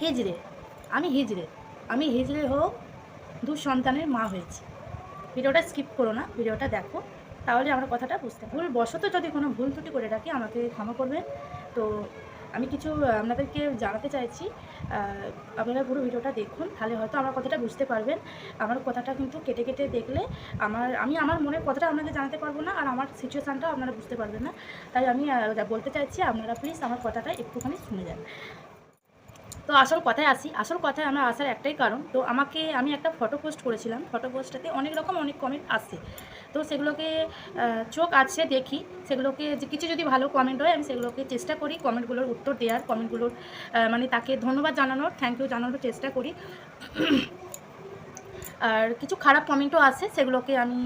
হিজড়ে, আমি হিজড়ে আমি হিজড়ে হোক দু সন্তানের মা হয়েছি। ভিডিওটা স্কিপ করো না, ভিডিওটা দেখো, তাহলে আমরা কথাটা বুঝতে ভুল বশত যদি কোনো ভুল ত্রুটি করে রাখি, আমাকে ক্ষমা করবেন। তো আমি কিছু আপনাদেরকে জানাতে চাইছি আপনারা পুরো ভিডিওটা দেখুন, তাহলে হয়তো আমার কথাটা বুঝতে পারবেন। আমার কথাটা কিন্তু কেটে কেটে দেখলে আমার, আমি আমার মনের কথাটা আপনাদের জানাতে পারব না, আর আমার সিচুয়েশানটাও আপনারা বুঝতে পারবেন না। তাই আমি বলতে চাইছি, আপনারা প্লিজ আমার কথাটা একটুখানি শুনে যান। তো আসল কথায় আসি। আসল কথায় আমার আসার একটাই কারণ, তো আমাকে আমি একটা ফটো পোস্ট করেছিলাম। ফটো পোস্টটাতে অনেক রকম, অনেক কমেন্ট আসছে তো সেগুলোকে চোখ আছে দেখি। সেগুলোকে কিছু যদি ভালো কমেন্ট হয়, আমি সেগুলোকে চেষ্টা করি কমেন্টগুলোর উত্তর দেওয়ার। কমেন্টগুলোর মানে তাকে ধন্যবাদ জানানোর থ্যাংক ইউ জানানোর চেষ্টা করি। আর কিছু খারাপ কমেন্টও আছে, সেগুলোকে আমি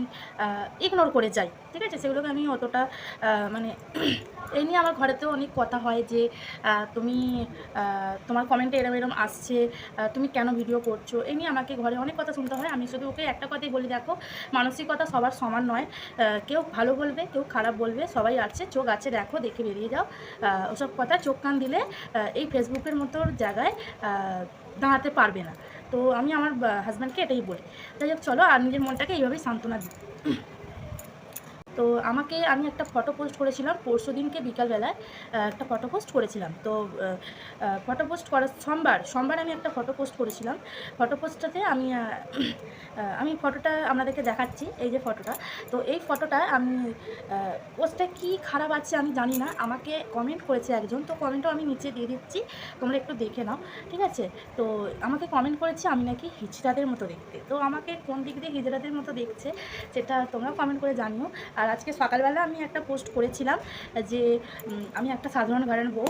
ইগনোর করে যাই, ঠিক আছে? সেগুলোকে আমি অতটা মানে এই নিয়ে আমার ঘরেতেও অনেক কথা হয় যে তুমি তোমার কমেন্টে এরম এরম আসছে তুমি কেন ভিডিও করছ? এই নিয়ে আমাকে ঘরে অনেক কথা শুনতে হয়। আমি শুধু ওকে একটা কথাই বলি, দেখো, মানসিকতা সবার সমান নয়। কেউ ভালো বলবে, কেউ খারাপ বলবে, সবাই আছে, চোখ আছে, দেখো, দেখে বেরিয়ে যাও। ওসব কথা চোখ কান দিলে এই ফেসবুকের মতো জায়গায় দাঁড়াতে পারবে না। তো আমি আমার হাজব্যান্ডকে এটাই বলি। যাই হোক, চলো আর নিজের মনটাকে এইভাবেই সান্ত্বনা দিই। তো আমাকে আমি একটা ফটো পোস্ট করেছিলাম, পরশু দিনকে বিকালবেলায় একটা ফটো পোস্ট করেছিলাম। তো ফটো পোস্ট করার সোমবার সোমবার আমি একটা ফটো পোস্ট করেছিলাম। ফটো পোস্টটাতে আমি আমি ফটোটা আপনাদেরকে দেখাচ্ছি, এই যে ফটোটা তো এই ফটোটা আমি পোস্টটা কি খারাপ আছে আমি জানি না। আমাকে কমেন্ট করেছে একজন, তো কমেন্টও আমি নিচে দিয়ে দিচ্ছি, তোমরা একটু দেখে নাও, ঠিক আছে? তো আমাকে কমেন্ট করেছে আমি নাকি হিজড়াদের মতো দেখতে। তো আমাকে কোন দিক দিয়ে হিজড়াদের মতো দেখছে, সেটা তোমরা কমেন্ট করে জানিও। আর আজকে সকালবেলা আমি একটা পোস্ট করেছিলাম যে আমি একটা সাধারণ ঘরের বউ।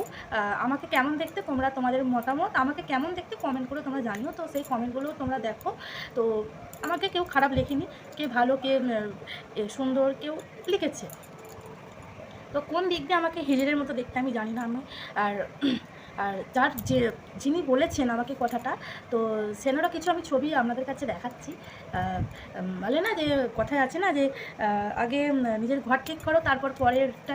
আমাকে কেমন দেখতে তোমরা, তোমাদের মতামত আমাকে কেমন দেখতে কমেন্ট করে তোমরা জানিও। তো সেই কমেন্টগুলো তোমরা দেখো। তো আমাকে কেউ খারাপ লেখেনি, কে ভালো, কে সুন্দর, কেউ লিখেছে। তো কোন দিক দিয়ে আমাকে হিজড়ের মতো দেখতে আমি জানি না আমি। আর আর যার যে যিনি বলেছেন আমাকে কথাটা তো সেনারও কিছু আমি ছবি আপনাদের কাছে দেখাচ্ছি। বলে না যে কথায় আছে না যে আগে নিজের ঘর ঠিক করো তারপর পরেরটা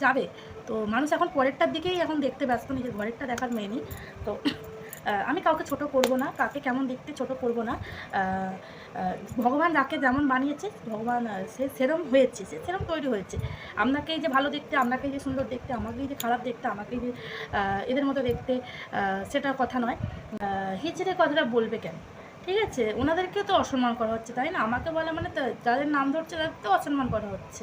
যাবে। তো মানুষ এখন পরেরটার দিকেই এখন দেখতে ব্যস্ত নিজের ঘরেরটা দেখার মেয়ে তো আহ, আমি কাউকে ছোট করব না, কাকে কেমন দেখতে ছোট করব না। ভগবান যাকে যেমন বানিয়েছে, ভগবান সে সেরম হয়েছে, সে সেরম তৈরি হয়েছে। আপনাকেই যে ভালো দেখতে আপনাকেই যে সুন্দর দেখতে, আমাকেই যে খারাপ দেখতে, আমাকেই যে এদের মতো দেখতে সেটা কথা নয়। হিচড়ে কথাটা বলবে কেন? ঠিক আছে? ওনাদেরকেও তো অসম্মান করা হচ্ছে, তাই না? আমাকে বলে মানে যাদের নাম ধরছে, তাদের তো অসম্মান করা হচ্ছে।